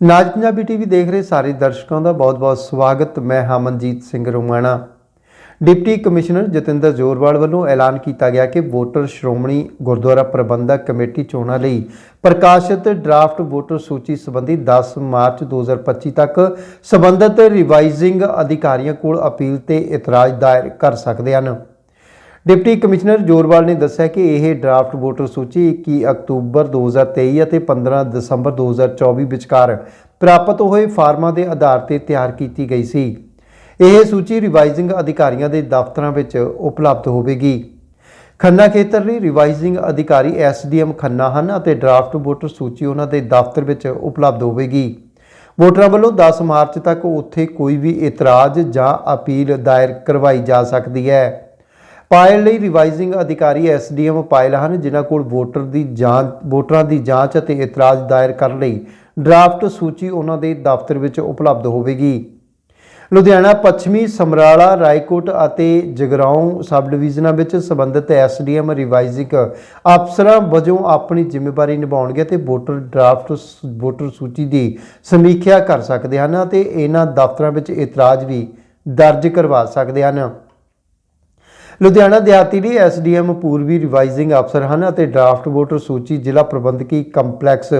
ਨਾਜ Punjabi TV ਦੇਖ ਰਹੇ ਸਾਰੇ ਦਰਸ਼ਕਾਂ ਦਾ ਬਹੁਤ-ਬਹੁਤ ਸਵਾਗਤ। ਮੈਂ ਹਮਨਜੀਤ ਸਿੰਘ ਰੋਮਾਣਾ। ਡਿਪਟੀ ਕਮਿਸ਼ਨਰ ਜਤਿੰਦਰ ਜੋਰਵਾਲ ਵੱਲੋਂ ਐਲਾਨ ਕੀਤਾ ਗਿਆ ਕਿ ਵੋਟਰ ਸ਼੍ਰੋਮਣੀ ਗੁਰਦੁਆਰਾ ਪ੍ਰਬੰਧਕ ਕਮੇਟੀ ਚੋਣਾਂ ਲਈ ਪ੍ਰਕਾਸ਼ਿਤ ਡਰਾਫਟ ਵੋਟਰ ਸੂਚੀ ਸੰਬੰਧੀ 10 ਮਾਰਚ 2025 ਤੱਕ ਸਬੰਧਤ ਰਿਵਾਈਜ਼ਿੰਗ ਅਧਿਕਾਰੀਆਂ ਕੋਲ ਅਪੀਲ ਤੇ ਇਤਰਾਜ਼ ਦਾਇਰ ਕਰ ਸਕਦੇ ਹਨ। ਡਿਪਟੀ ਕਮਿਸ਼ਨਰ ਜੋਰਵਾਲ ਨੇ ਦੱਸਿਆ ਕਿ ਇਹ ਡਰਾਫਟ ਵੋਟਰ ਸੂਚੀ 21 ਅਕਤੂਬਰ 2023 ਅਤੇ 15 ਦਸੰਬਰ 2024 ਵਿਚਕਾਰ ਪ੍ਰਾਪਤ ਹੋਏ ਫਾਰਮਾਂ ਦੇ ਆਧਾਰ ਤੇ ਤਿਆਰ ਕੀਤੀ ਗਈ ਸੀ। ਇਹ ਸੂਚੀ ਰਿਵਾਈਜ਼ਿੰਗ ਅਧਿਕਾਰੀਆਂ ਦੇ ਦਫ਼ਤਰਾਂ ਵਿੱਚ ਉਪਲਬਧ ਹੋਵੇਗੀ। ਖੰਨਾ ਖੇਤਰ ਲਈ ਰਿਵਾਈਜ਼ਿੰਗ ਅਧਿਕਾਰੀ ਐਸਡੀਐਮ ਖੰਨਾ ਹਨ ਅਤੇ ਡਰਾਫਟ ਵੋਟਰ ਸੂਚੀ ਉਹਨਾਂ ਦੇ ਦਫ਼ਤਰ ਵਿੱਚ ਉਪਲਬਧ ਹੋਵੇਗੀ। ਵੋਟਰਾਂ ਵੱਲੋਂ 10 ਮਾਰਚ ਤੱਕ ਉੱਥੇ ਕੋਈ ਵੀ ਇਤਰਾਜ਼ ਜਾਂ ਅਪੀਲ ਦਾਇਰ ਕਰਵਾਈ ਜਾ ਸਕਦੀ ਹੈ। ਪਾਇਲ ਲਈ ਰਿਵਾਈਜ਼ਿੰਗ ਅਧਿਕਾਰੀ ਐਸਡੀਐਮ ਪਾਇਲ ਹਨ, ਜਿਨ੍ਹਾਂ ਕੋਲ ਵੋਟਰ ਦੀ ਜਾਂਚ, ਵੋਟਰਾਂ ਦੀ ਜਾਂਚ ਅਤੇ ਇਤਰਾਜ਼ ਦਾਇਰ ਕਰਨ ਲਈ ਡਰਾਫਟ ਸੂਚੀ ਉਹਨਾਂ ਦੇ ਦਫ਼ਤਰ ਵਿੱਚ ਉਪਲਬਧ ਹੋਵੇਗੀ। ਲੁਧਿਆਣਾ, ਪੱਛਮੀ ਸਮਰਾਲਾ, ਰਾਏਕੋਟ ਅਤੇ ਜਗਰਾਉਂ ਸਬ ਡਿਵੀਜ਼ਨਾਂ ਵਿੱਚ ਸਬੰਧਤ ਐਸਡੀਐਮ ਰਿਵਾਈਜ਼ਿੰਗ ਅਫਸਰਾਂ ਵਜੋਂ ਆਪਣੀ ਜ਼ਿੰਮੇਵਾਰੀ ਨਿਭਾਉਣਗੇ ਤੇ ਵੋਟਰ ਡਰਾਫਟ ਵੋਟਰ ਸੂਚੀ ਦੀ ਸਮੀਖਿਆ ਕਰ ਸਕਦੇ ਹਨ ਅਤੇ ਇਹਨਾਂ ਦਫ਼ਤਰਾਂ ਵਿੱਚ ਇਤਰਾਜ਼ ਵੀ ਦਰਜ ਕਰਵਾ ਸਕਦੇ ਹਨ। ਲੁਧਿਆਣਾ ਦਿਹਾਤੀ ਲਈ ਐਸਡੀਐਮ ਪੂਰਬੀ ਰਿਵਾਈਜ਼ਿੰਗ ਅਫਸਰ ਹਨ ਅਤੇ ਡਰਾਫਟ ਵੋਟਰ ਸੂਚੀ ਜ਼ਿਲ੍ਹਾ ਪ੍ਰਬੰਧਕੀ ਕੰਪਲੈਕਸ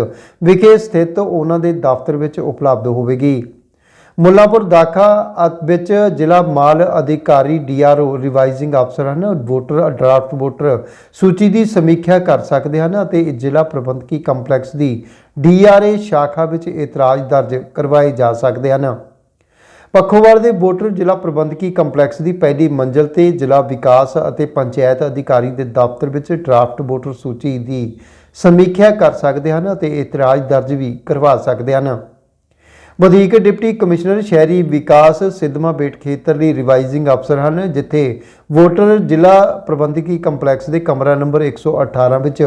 ਵਿਖੇ ਸਥਿਤ ਉਹਨਾਂ ਦੇ ਦਫ਼ਤਰ ਵਿੱਚ ਉਪਲਬਧ ਹੋਵੇਗੀ। ਮੁੱਲਾਪੁਰ ਦਾਖਾ ਵਿੱਚ ਜ਼ਿਲ੍ਹਾ ਮਾਲ ਅਧਿਕਾਰੀ ਡੀਆਰਓ ਰਿਵਾਈਜ਼ਿੰਗ ਅਫਸਰ ਹਨ ਵੋਟਰ ਡਰਾਫਟ ਵੋਟਰ ਸੂਚੀ ਦੀ ਸਮੀਖਿਆ ਕਰ ਸਕਦੇ ਹਨ ਅਤੇ ਜ਼ਿਲ੍ਹਾ ਪ੍ਰਬੰਧਕੀ ਕੰਪਲੈਕਸ ਦੀ ਡੀਆਰਏ ਸ਼ਾਖਾ ਵਿੱਚ ਇਤਰਾਜ਼ ਦਰਜ ਕਰਵਾਏ ਜਾ ਸਕਦੇ ਹਨ। ਪੱਖੋਵਾਲ ਦੇ ਵੋਟਰ ਜ਼ਿਲ੍ਹਾ ਪ੍ਰਬੰਧਕੀ ਕੰਪਲੈਕਸ ਦੀ ਪਹਿਲੀ ਮੰਜ਼ਲ ਤੇ ਜ਼ਿਲ੍ਹਾ ਵਿਕਾਸ ਅਤੇ ਪੰਚਾਇਤ ਅਧਿਕਾਰੀ ਦੇ ਦਫ਼ਤਰ ਵਿੱਚ ਡਰਾਫਟ ਵੋਟਰ ਸੂਚੀ ਦੀ ਸਮੀਖਿਆ ਕਰ ਸਕਦੇ ਹਨ ਅਤੇ ਇਤਰਾਜ਼ ਦਰਜ ਵੀ ਕਰਵਾ ਸਕਦੇ ਹਨ। ਵਧੀਕ ਡਿਪਟੀ ਕਮਿਸ਼ਨਰ ਸ਼ਹਿਰੀ ਵਿਕਾਸ ਸਿੱਧਮਾ ਬੇਟ ਖੇਤਰ ਲਈ ਰਿਵਾਈਜ਼ਿੰਗ ਅਫਸਰ ਹਨ, ਜਿੱਥੇ ਵੋਟਰ ਜ਼ਿਲ੍ਹਾ ਪ੍ਰਬੰਧਕੀ ਕੰਪਲੈਕਸ ਦੇ ਕਮਰਾ ਨੰਬਰ 118 ਵਿੱਚ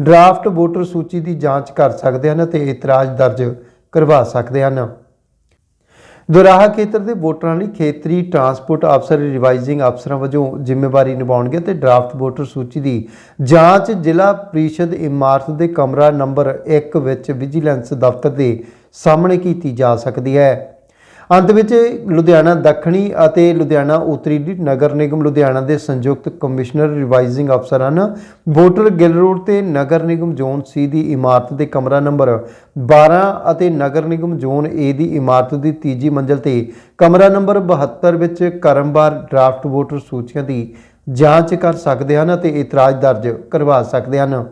ਡਰਾਫਟ ਵੋਟਰ ਸੂਚੀ ਦੀ ਜਾਂਚ ਕਰ ਸਕਦੇ ਹਨ ਅਤੇ ਇਤਰਾਜ਼ ਦਰਜ ਕਰਵਾ ਸਕਦੇ ਹਨ। ਦੁਰਾਹਾ ਖੇਤਰ ਦੇ ਵੋਟਰਾਂ ਲਈ ਖੇਤਰੀ ਟਰਾਂਸਪੋਰਟ ਅਫਸਰ ਰਿਵਾਈਜ਼ਿੰਗ ਅਫਸਰਾਂ ਵਜੋਂ ਜ਼ਿੰਮੇਵਾਰੀ ਨਿਭਾਉਣਗੇ ਤੇ ਡਰਾਫਟ ਵੋਟਰ ਸੂਚੀ ਦੀ ਜਾਂਚ ਜ਼ਿਲ੍ਹਾ ਪ੍ਰੀਸ਼ਦ ਇਮਾਰਤ ਦੇ ਕਮਰਾ ਨੰਬਰ 1 ਵਿੱਚ ਵਿਜੀਲੈਂਸ ਦਫ਼ਤਰ ਦੇ ਸਾਹਮਣੇ ਕੀਤੀ ਜਾ ਸਕਦੀ ਹੈ। ਅੰਤ ਵਿੱਚ ਲੁਧਿਆਣਾ ਦੱਖਣੀ ਅਤੇ ਲੁਧਿਆਣਾ ਉੱਤਰੀ ਦੀ ਨਗਰ ਨਿਗਮ ਲੁਧਿਆਣਾ ਦੇ ਸੰਯੁਕਤ ਕਮਿਸ਼ਨਰ ਰਿਵਾਈਜ਼ਿੰਗ ਅਫਸਰ ਹਨ ਵੋਟਰ ਗਿੱਲ ਰੋਡ ਤੇ ਨਗਰ ਨਿਗਮ ਜ਼ੋਨ ਸੀ ਦੀ ਇਮਾਰਤ ਦੇ ਕਮਰਾ ਨੰਬਰ 12 ਅਤੇ ਨਗਰ ਨਿਗਮ ਜ਼ੋਨ ਏ ਦੀ ਇਮਾਰਤ ਦੀ ਤੀਜੀ ਮੰਜ਼ਲ ਤੇ ਕਮਰਾ ਨੰਬਰ 72 ਵਿੱਚ ਕਰਮਵਾਰ ਡਰਾਫਟ ਵੋਟਰ ਸੂਚੀਆਂ ਦੀ ਜਾਂਚ ਕਰ ਸਕਦੇ ਹਨ ਅਤੇ ਇਤਰਾਜ਼ ਦਰਜ ਕਰਵਾ ਸਕਦੇ ਹਨ।